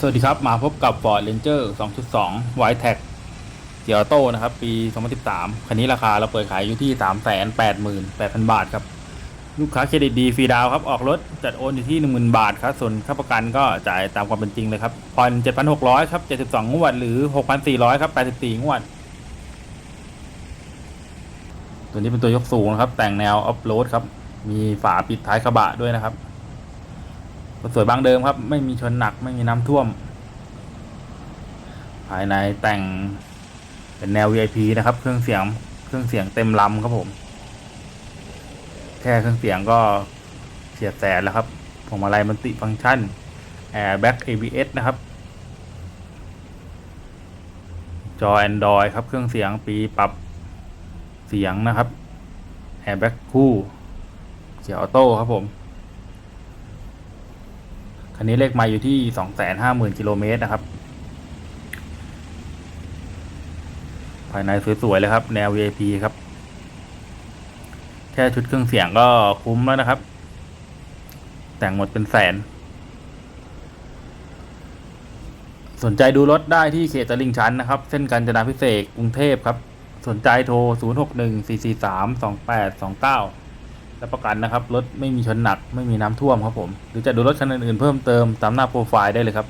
สวัสดีครับ มาพบกับ Ford Ranger 2.2 w i t e c เกียร์ออโต้นะครับ ปี 2013 คันนี้ราคาเราเปิดขายอยู่ที่ 388,000 บาทครับ ลูกค้าเครดิตดีฟรีดาวครับ ออกรถ จัดโอนอยู่ที่ 10,000 บาทครับ ส่วนค่าประกันก็จ่ายตามความเป็นจริงเลยครับผ่อน7,600 ครับ 72 งวด หรือ 6,400 ครับ 84 งวด ตัวนี้เป็นตัวยกสูงนะครับ แต่งแนวออฟโรดครับ มีฝาปิดท้ายกระบะด้วยนะครับ สวยบางเดิมครับ ไม่มีชนหนักไม่มีน้ำท่วม ภายในแต่งเป็นแนว VIP นะครับ เครื่องเสียงเครื่องเสียงเต็มลำครับผม แค่เครื่องเสียงก็เฉียดแสนแล้วครับพวงมาลัยมันติฟังก์ชัน Airbag ABS นะครับ จอ Android ครับ เครื่องเสียงปีปรับเสียงนะครับ Airbag คู่เกียร์ออโต้ครับผม คันนี้เลขไมาอยู่ที่สองแสนห้าหมื่นกิโลเมตรนะครับ ภายในสวยๆเลยครับ แนว VIP ครับ แค่ชุดเครื่องเสียงก็คุ้มแล้วนะครับ แต่งหมดเป็นแสน สนใจดูรถได้ที่เขตตลิ่งชันนะครับ เส้นกาญจนาพิเศษกกรุงเทพครับ สนใจโทร 0 6 1 4 4 3 2 8 2 9 รับประกันนะครับ รถไม่มีชนหนักไม่มีน้ำท่วมครับผม หรือจะดูรถคันอื่นๆเพิ่มเติมตามหน้าโปรไฟล์ได้เลยครับ